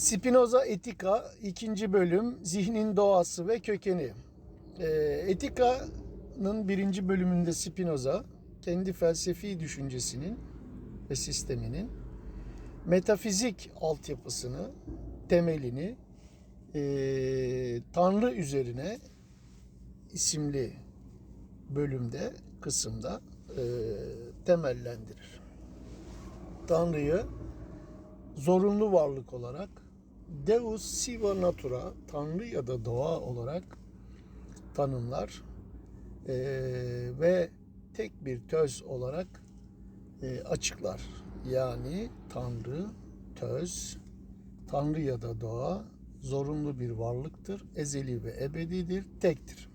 Spinoza Etika ikinci bölüm Zihnin doğası ve kökeni. Ee, Etika'nın birinci bölümünde Spinoza kendi felsefi düşüncesinin ve sisteminin metafizik altyapısını, temelini e, Tanrı üzerine isimli bölümde, kısımda e, temellendirir. Tanrı'yı zorunlu varlık olarak Deus siva natura, Tanrı ya da doğa olarak tanımlar Ee, ve tek bir töz olarak e, açıklar. Yani Tanrı, töz, Tanrı ya da doğa zorunlu bir varlıktır, ezeli ve ebedidir, tektir.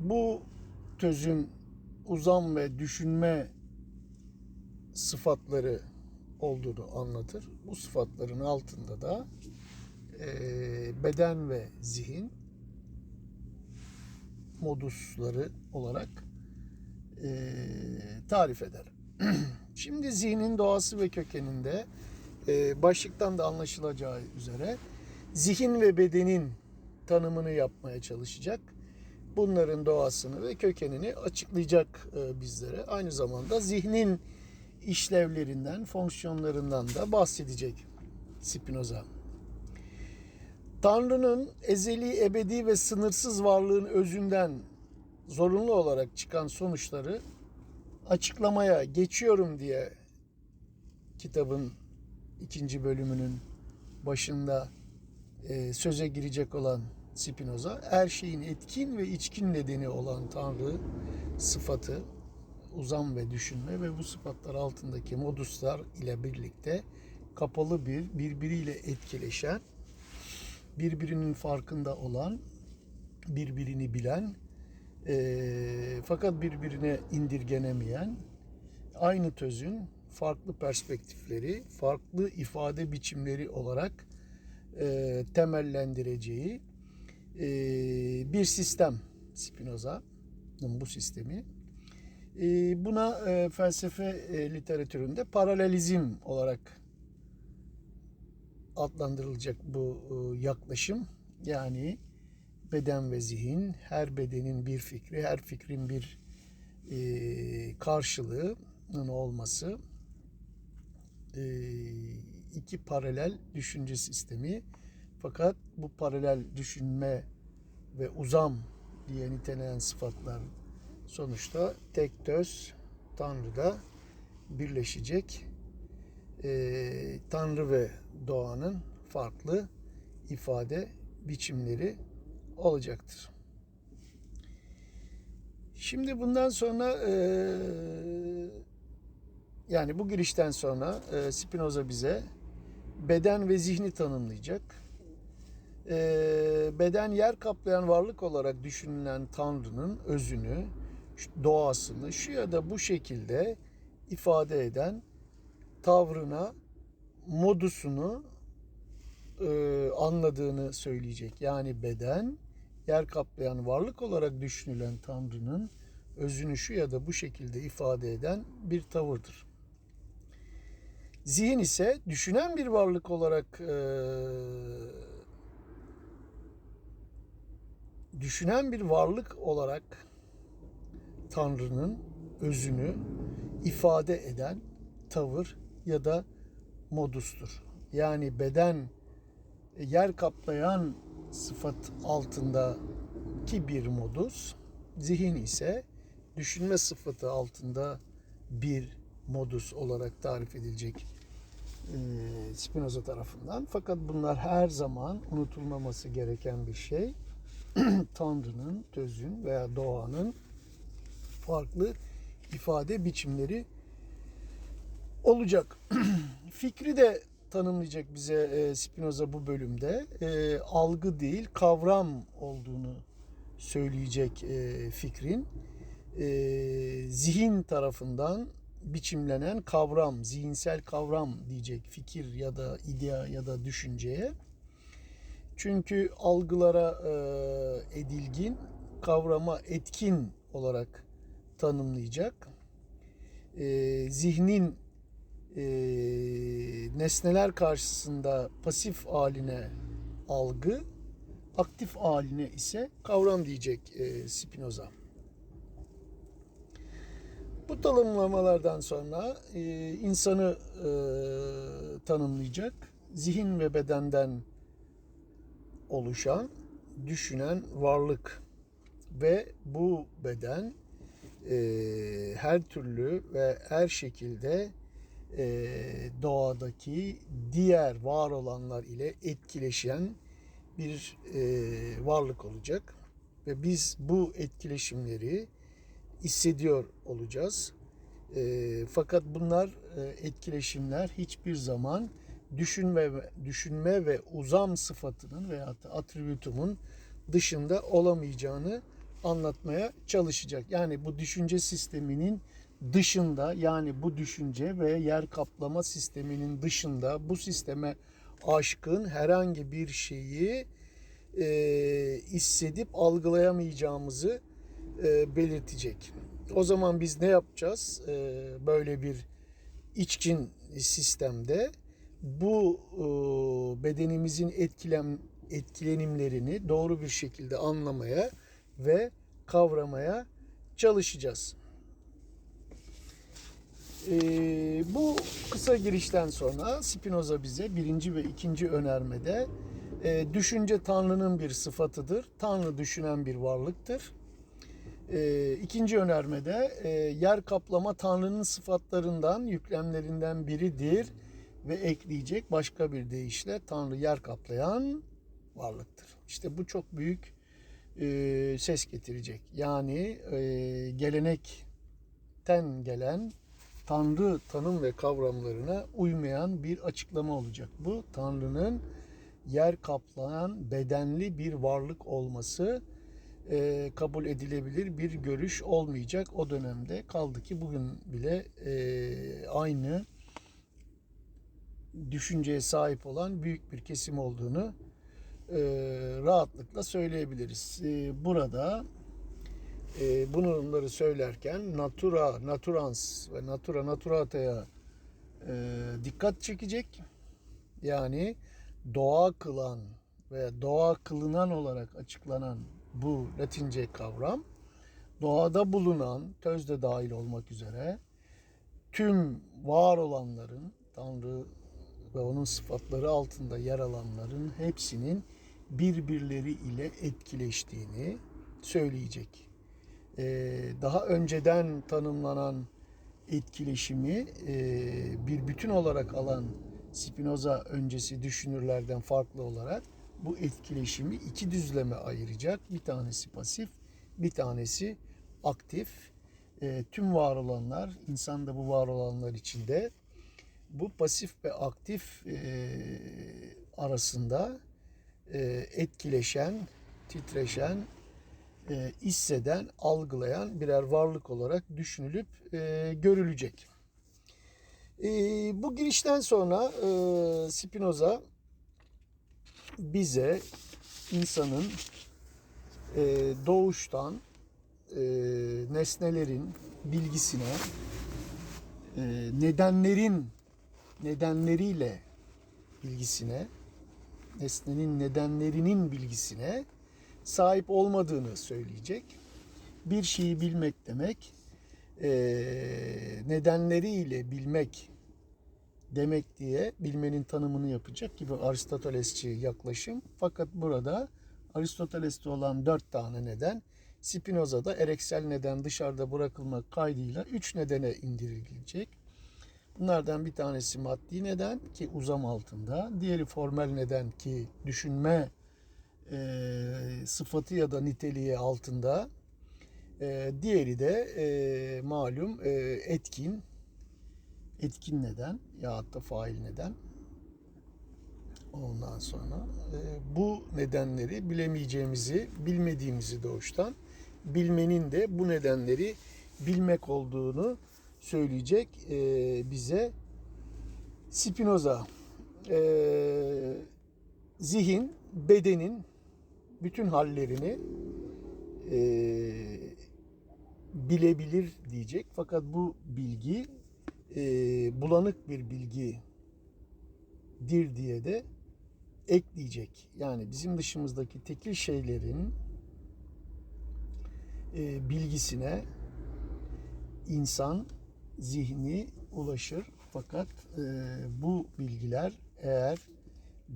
Bu tözün uzam ve düşünme sıfatları olduğunu anlatır. Bu sıfatların altında da e, beden ve zihin modusları olarak e, tarif eder. Şimdi zihnin doğası ve kökeninde e, başlıktan da anlaşılacağı üzere zihin ve bedenin tanımını yapmaya çalışacak. Bunların doğasını ve kökenini açıklayacak e, bizlere. Aynı zamanda zihnin işlevlerinden, fonksiyonlarından da bahsedecek Spinoza. Tanrı'nın ezeli, ebedi ve sınırsız varlığın özünden zorunlu olarak çıkan sonuçları açıklamaya geçiyorum diye kitabın ikinci bölümünün başında e, söze girecek olan Spinoza, her şeyin etkin ve içkin nedeni olan Tanrı sıfatı, uzam ve düşünme ve bu sıfatlar altındaki moduslar ile birlikte kapalı bir, birbiriyle etkileşen, birbirinin farkında olan, birbirini bilen, e, fakat birbirine indirgenemeyen, aynı tözün farklı perspektifleri, farklı ifade biçimleri olarak e, temellendireceği e, bir sistem Spinoza'nın bu sistemi. E, buna e, felsefe e, literatüründe paralelizm olarak adlandırılacak bu e, yaklaşım. Yani beden ve zihin, her bedenin bir fikri, her fikrin bir karşılığının olması, iki paralel düşünce sistemi. Fakat bu paralel düşünme ve uzam diye nitelenen sıfatlar sonuçta tek töz Tanrı'da birleşecek. E, Tanrı ve doğanın farklı ifade biçimleri olacaktır. Şimdi bundan sonra e, yani bu girişten sonra e, Spinoza bize beden ve zihni tanımlayacak. E, beden yer kaplayan varlık olarak düşünülen Tanrı'nın özünü, doğasını şu ya da bu şekilde ifade eden tavrına, modusunu e, anladığını söyleyecek. Yani beden yer kaplayan varlık olarak düşünülen Tanrı'nın özünü şu ya da bu şekilde ifade eden bir tavırdır. Zihin ise düşünen bir varlık olarak e, düşünen bir varlık olarak Tanrı'nın özünü ifade eden tavır ya da modustur. Yani beden yer kaplayan sıfat altındaki bir modus, zihin ise düşünme sıfatı altında bir modus olarak tarif edilecek e, Spinoza tarafından. Fakat bunlar her zaman unutulmaması gereken bir şey. Tanrı'nın, tözün veya doğanın farklı ifade biçimleri olacak. Fikri de tanımlayacak bize e, Spinoza bu bölümde. E, algı değil, kavram olduğunu söyleyecek e, fikrin. Zihin tarafından biçimlenen kavram, zihinsel kavram diyecek fikir ya da idea ya da düşünceye. Çünkü algılara edilgin, kavrama etkin olarak tanımlayacak. E, zihnin e, nesneler karşısında pasif haline algı, aktif haline ise kavram diyecek e, Spinoza. Bu tanımlamalardan sonra e, insanı tanımlayacak. Zihin ve bedenden oluşan, düşünen varlık ve bu beden e, her türlü ve her şekilde e, doğadaki diğer var olanlar ile etkileşen bir e, varlık olacak ve biz bu etkileşimleri hissediyor olacağız. E, fakat bunlar e, etkileşimler hiçbir zaman düşünme düşünme ve uzam sıfatının veya atribütümün dışında olamayacağını anlatmaya çalışacak. Yani bu düşünce sisteminin dışında yani bu düşünce ve yer kaplama sisteminin dışında bu sisteme aşkın herhangi bir şeyi e, hissedip algılayamayacağımızı e, belirtecek. O zaman biz ne yapacağız? E, böyle bir içkin sistemde bu e, bedenimizin etkilem etkilenimlerini doğru bir şekilde anlamaya ve kavramaya çalışacağız. E, bu kısa girişten sonra Spinoza bize birinci ve ikinci önermede e, düşünce Tanrı'nın bir sıfatıdır. Tanrı düşünen bir varlıktır. E, ikinci önermede e, yer kaplama Tanrı'nın sıfatlarından, yüklemlerinden biridir ve ekleyecek başka bir deyişle Tanrı yer kaplayan varlıktır. İşte bu çok büyük e, ses getirecek. Yani e, gelenekten gelen Tanrı tanım ve kavramlarına uymayan bir açıklama olacak. Bu Tanrı'nın yer kaplayan bedenli bir varlık olması e, kabul edilebilir bir görüş olmayacak o dönemde. Kaldı ki bugün bile e, aynı düşünceye sahip olan büyük bir kesim olduğunu e, rahatlıkla söyleyebiliriz. E, burada e, bunları söylerken natura, naturans ve natura naturata'ya e, dikkat çekecek. Yani doğa kılan ve doğa kılınan olarak açıklanan bu Latince kavram doğada bulunan, tözde dahil olmak üzere tüm var olanların, Tanrı ve onun sıfatları altında yer alanların hepsinin birbirleri ile etkileştiğini söyleyecek. Ee, daha önceden tanımlanan etkileşimi e, bir bütün olarak alan Spinoza öncesi düşünürlerden farklı olarak bu etkileşimi iki düzleme ayıracak. Bir tanesi pasif, bir tanesi aktif. E, tüm var olanlar, insan da bu var olanlar içinde bu pasif ve aktif e, arasında etkileşen, titreşen, e, hisseden, algılayan birer varlık olarak düşünülüp e, görülecek. E, bu girişten sonra e, Spinoza bize insanın e, doğuştan e, nesnelerin bilgisine, e, nedenlerin nedenleriyle bilgisine, nesnenin nedenlerinin bilgisine sahip olmadığını söyleyecek. Bir şeyi bilmek demek, e, nedenleriyle bilmek demek diye bilmenin tanımını yapacak gibi Aristotelesçi yaklaşım. Fakat burada Aristoteles'te olan dört tane neden, Spinoza'da ereksel neden dışarıda bırakılmak kaydıyla üç nedene indirilecek. Bunlardan bir tanesi maddi neden ki uzam altında, diğeri formel neden ki düşünme e, sıfatı ya da niteliği altında, e, diğeri de e, malum e, etkin, etkin neden ya da fail neden. Ondan sonra e, bu nedenleri bilemeyeceğimizi, bilmediğimizi doğuştan bilmenin de bu nedenleri bilmek olduğunu söyleyecek e, bize Spinoza. E, zihin, bedenin bütün hallerini e, bilebilir diyecek. Fakat bu bilgi e, bulanık bir bilgidir diye de ekleyecek. Yani bizim dışımızdaki tekil şeylerin e, bilgisine insan zihni ulaşır. Fakat e, bu bilgiler eğer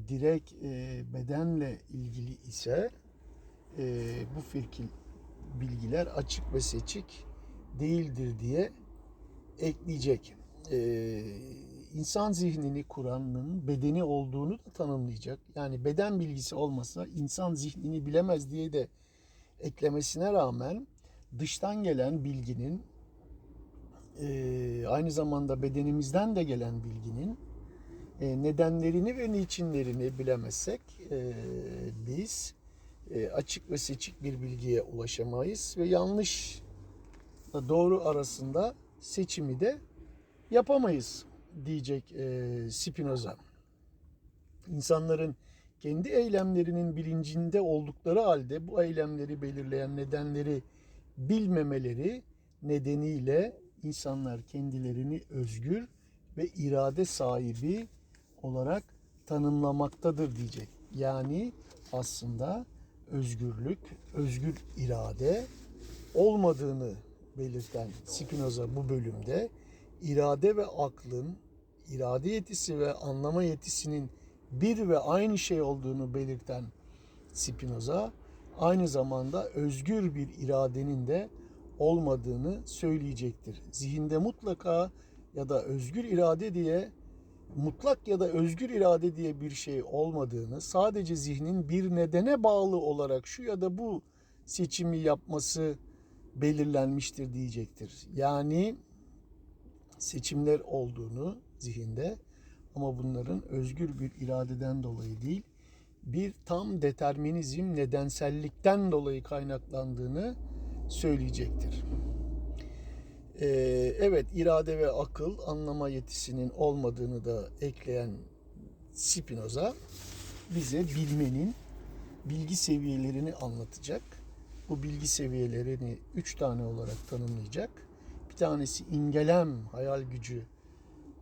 direkt e, bedenle ilgili ise e, bu firkin bilgiler açık ve seçik değildir diye ekleyecek. E, insan zihnini kuranın bedeni olduğunu da tanımlayacak. Yani beden bilgisi olmasa insan zihnini bilemez diye de eklemesine rağmen dıştan gelen bilginin e, aynı zamanda bedenimizden de gelen bilginin e, nedenlerini ve niçinlerini bilemezsek e, biz e, açık ve seçik bir bilgiye ulaşamayız ve yanlışla doğru arasında seçimi de yapamayız diyecek e, Spinoza. İnsanların kendi eylemlerinin bilincinde oldukları halde bu eylemleri belirleyen nedenleri bilmemeleri nedeniyle insanlar kendilerini özgür ve irade sahibi olarak tanımlamaktadır diyecek. Yani aslında özgürlük, özgür irade olmadığını belirten Spinoza bu bölümde irade ve aklın, irade yetisi ve anlama yetisinin bir ve aynı şey olduğunu belirten Spinoza aynı zamanda özgür bir iradenin de olmadığını söyleyecektir. Zihinde mutlaka ya da özgür irade diye mutlak ya da özgür irade diye bir şey olmadığını, sadece zihnin bir nedene bağlı olarak şu ya da bu seçimi yapması belirlenmiştir diyecektir. Yani seçimler olduğunu zihinde ama bunların özgür bir iradeden dolayı değil, bir tam determinizm nedensellikten dolayı kaynaklandığını söyleyecektir. Ee, evet irade ve akıl anlama yetisinin olmadığını da ekleyen Spinoza bize bilmenin bilgi seviyelerini anlatacak. Bu bilgi seviyelerini üç tane olarak tanımlayacak. Bir tanesi imgelem, hayal gücü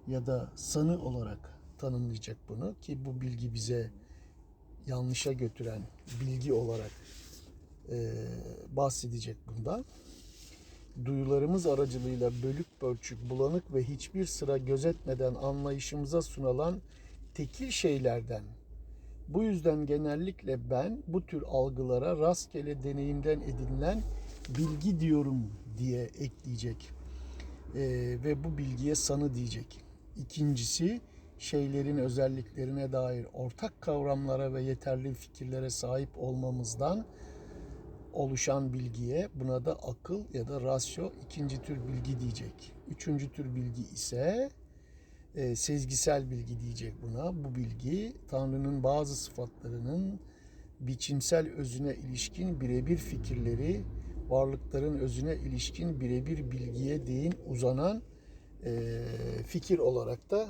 ya da sanı olarak tanımlayacak bunu ki bu bilgi bize yanlışa götüren bilgi olarak bahsedecek bundan. Duyularımız aracılığıyla bölük pörçük, bulanık ve hiçbir sıra gözetmeden anlayışımıza sunulan tekil şeylerden. Bu yüzden genellikle ben bu tür algılara rastgele deneyimden edinilen bilgi diyorum diye ekleyecek. E, ve bu bilgiye sanı diyecek. İkincisi şeylerin özelliklerine dair ortak kavramlara ve yeterli fikirlere sahip olmamızdan oluşan bilgiye buna da akıl ya da rasyo ikinci tür bilgi diyecek. Üçüncü tür bilgi ise e, sezgisel bilgi diyecek buna. Bu bilgi Tanrı'nın bazı sıfatlarının biçimsel özüne ilişkin birebir fikirleri, varlıkların özüne ilişkin birebir bilgiye değin uzanan e, fikir olarak da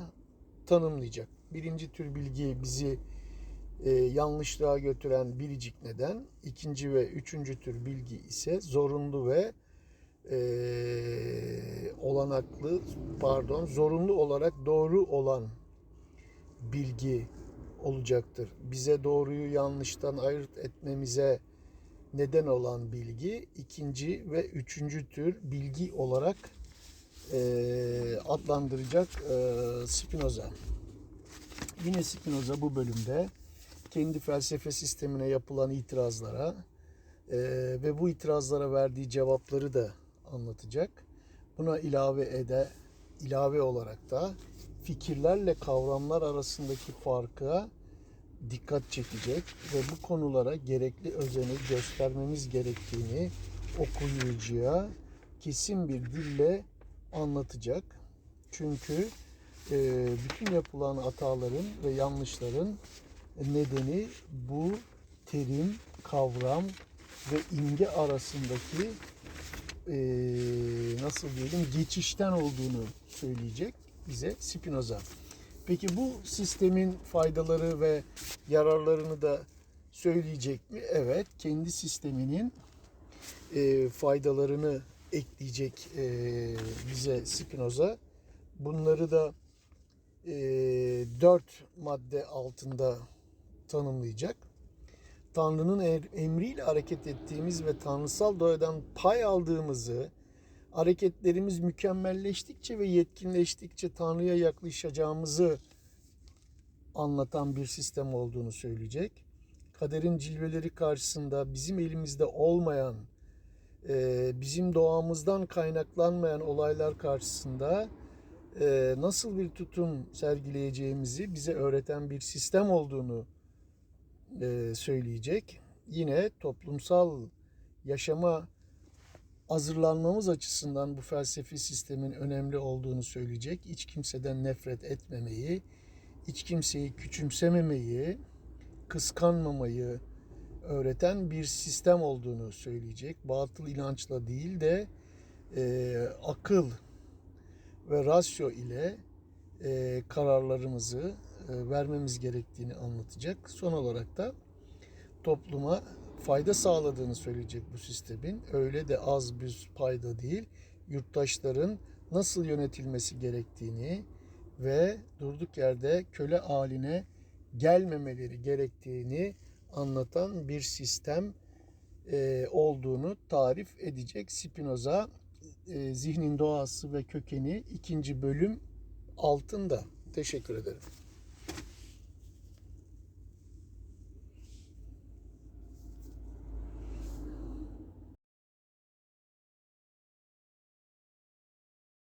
tanımlayacak. Birinci tür bilgi bizi e, yanlışlığa götüren biricik neden. İkinci ve üçüncü tür bilgi ise zorunlu ve e, olanaklı pardon zorunlu olarak doğru olan bilgi olacaktır. Bize doğruyu yanlıştan ayırt etmemize neden olan bilgi ikinci ve üçüncü tür bilgi olarak e, adlandıracak e, Spinoza. Yine Spinoza bu bölümde kendi felsefe sistemine yapılan itirazlara e, ve bu itirazlara verdiği cevapları da anlatacak. Buna ilave ede ilave olarak da fikirlerle kavramlar arasındaki farka dikkat çekecek ve bu konulara gerekli özeni göstermemiz gerektiğini okuyucuya kesin bir dille anlatacak. Çünkü e, bütün yapılan hataların ve yanlışların nedeni bu terim, kavram ve imge arasındaki e, nasıl diyelim geçişten olduğunu söyleyecek bize Spinoza. Peki bu sistemin faydaları ve yararlarını da söyleyecek mi? Evet, kendi sisteminin e, faydalarını ekleyecek e, bize Spinoza bunları da e, dört madde altında tanımlayacak. Tanrı'nın emriyle hareket ettiğimiz ve tanrısal doğadan pay aldığımızı, hareketlerimiz mükemmelleştikçe ve yetkinleştikçe Tanrı'ya yaklaşacağımızı anlatan bir sistem olduğunu söyleyecek. Kaderin cilveleri karşısında bizim elimizde olmayan, e, bizim doğamızdan kaynaklanmayan olaylar karşısında e, nasıl bir tutum sergileyeceğimizi bize öğreten bir sistem olduğunu söyleyecek. Yine toplumsal yaşama hazırlanmamız açısından bu felsefi sistemin önemli olduğunu söyleyecek. Hiç kimseden nefret etmemeyi, hiç kimseyi küçümsememeyi, kıskanmamayı öğreten bir sistem olduğunu söyleyecek. Batıl inançla değil de e, akıl ve rasyo ile e, kararlarımızı e, vermemiz gerektiğini anlatacak. Son olarak da topluma fayda sağladığını söyleyecek bu sistemin. Öyle de az bir payda değil. Yurttaşların nasıl yönetilmesi gerektiğini ve durduk yerde köle haline gelmemeleri gerektiğini anlatan bir sistem e, olduğunu tarif edecek Spinoza e, Zihnin Doğası ve Kökeni ikinci bölüm altında. Teşekkür ederim.